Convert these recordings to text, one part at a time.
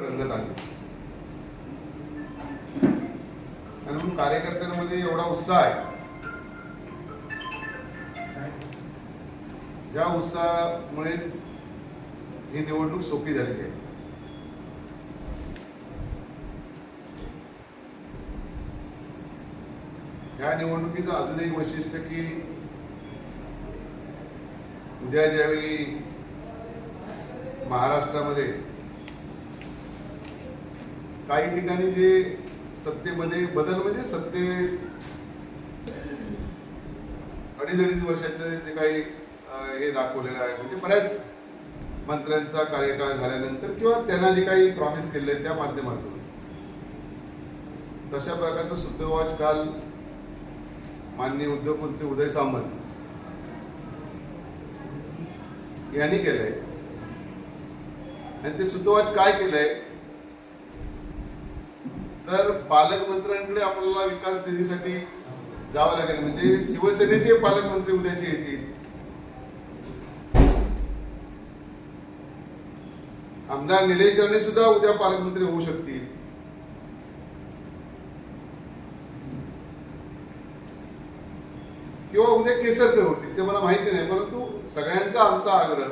रंगत आली. आणि म्हणून कार्यकर्त्यांमध्ये एवढा उत्साह आहे. या उत्साहामुळेच ही निवडणूक सोपी झालेली आहे. या निवडणुकीचं अजून एक वैशिष्ट्य की उद्या ज्यावेळी महाराष्ट्रामध्ये काही ठिकाणी जे सत्तेमध्ये बदल म्हणजे सत्ते अडीच अडीच वर्षाचे जे काही हे दाखवलेलं आहे. म्हणजे बऱ्याच मंत्र्यांचा कार्यकाळ झाल्यानंतर किंवा त्यांना जे काही प्रॉमिस केले त्या माध्यमातून. तशा प्रकारचं सुतोवाच काल माननीय उद्योगमंत्री उदय सामंत यांनी केलंय. आणि ते सुतोवाच काय केलंय? तर पालकमंत्र्यांकडे आपल्याला विकास निधीसाठी जावं लागेल. म्हणजे शिवसेनेचे पालकमंत्री उद्याचे येतील. आमदार निलेश राणे सुद्धा उद्या पालकमंत्री होऊ शकतील. किंवा उद्या केसरकर होतील ते मला माहिती नाही परंतु सगळ्यांचा आमचा आग्रह.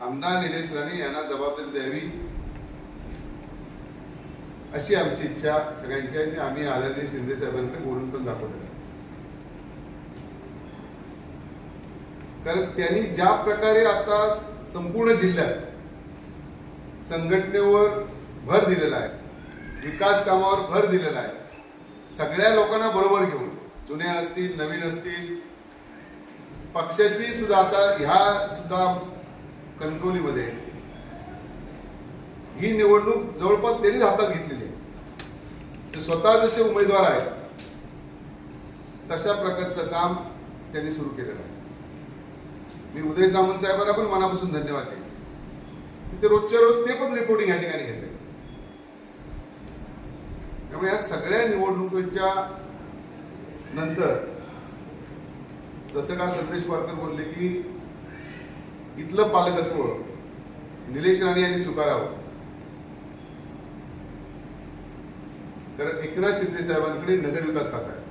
आमदार निलेश राणे यांना जबाबदारी द्यावी. अशी आमची इच्छा सगळ्यांची आणि आम्ही आदरणीय शिंदे साहेबांकडे बोलून पण दाखवलं कारण त्यांनी ज्या प्रकारे आता संपूर्ण जिल्ह्यात संघटनेवर भर दिलेला आहे विकास कामावर भर दिलेला आहे सगळ्या लोकांना बरोबर घेऊन जुने असतील नवीन असतील पक्षाची सुद्धा आता ह्या सुद्धा कणकवलीमध्ये ही निवडणूक जवळपास त्यांनीच हातात घेतलेली आहे. ते स्वतः जसे उमेदवार आहेत तशा प्रकारचं काम त्यांनी सुरू केलेलं आहे. मी उदय सामंत साहेबांना पण मनापासून धन्यवाद देईन. ते रोजच्या रोज ते पण रिपोर्टिंग या ठिकाणी घेते त्यामुळे या सगळ्या निवडणुकीच्या नंतर जसं काल संदेश पारकर बोलले की इथलं पालकत्व निलेश राणे यांनी स्वीकारावं. कारण एकनाथ शिंदे साहेबांकडे नगर विकास आहे.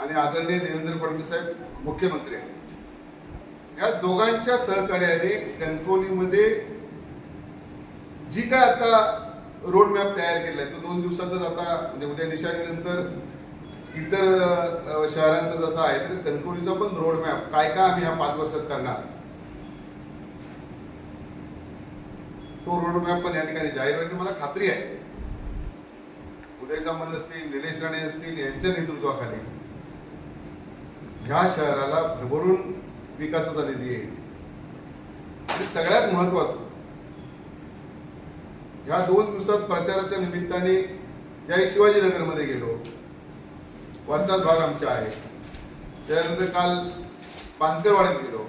आणि आदरणीय देवेंद्र फडणवीस साहेब मुख्यमंत्री आहेत. या दोघांच्या सहकार्याने कणकवलीमध्ये जी काय आता रोड मॅप तयार आहे तो दोन दिवसातच आता म्हणजे उद्या निशाणीनंतर इतर शहरांचा जसा आहे तर कणकवलीचा पण रोड मॅप काय काय आम्ही ह्या पाच वर्षात करणार? तो रोड मॅप पण या ठिकाणी जाहीर होईल मला खात्री आहे. उदय सामंत असतील निलेश राणे असतील यांच्या नेतृत्वाखाली ह्या शहराला भरभरून विकासाचा निधी येईल आणि सगळ्यात महत्वाचं ह्या दोन दिवसात प्रचाराच्या निमित्ताने ज्या शिवाजीनगरमध्ये गेलो. वरचाच भाग आमच्या आहे. त्यानंतर काल पानकरवाडीत गेलो.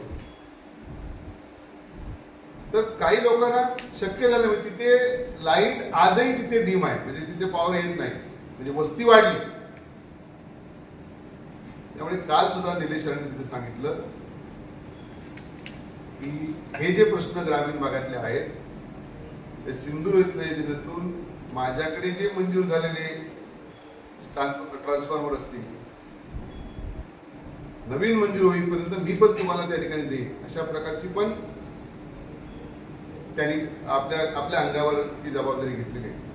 तर काही लोकांना शक्य झालं म्हणजे तिथे लाइट आजही तिथे डीम आहे. म्हणजे तिथे पॉवर येत नाही. म्हणजे वस्ती वाढली. त्यामुळे काल सुद्धा निलेश राणे तिथे सांगितलं की हे जे प्रश्न ग्रामीण भागातले आहेत ते सिंधुदुर्ग योजनेतून माझ्याकडे जे मंजूर झालेले ट्रान्सफॉर्मर असतील नवीन मंजूर होईपर्यंत मी पण तुम्हाला त्या ठिकाणी देईन. अशा प्रकारची पण त्यांनी आपल्या आपल्या अंगावर ती जबाबदारी घेतलेली नाही.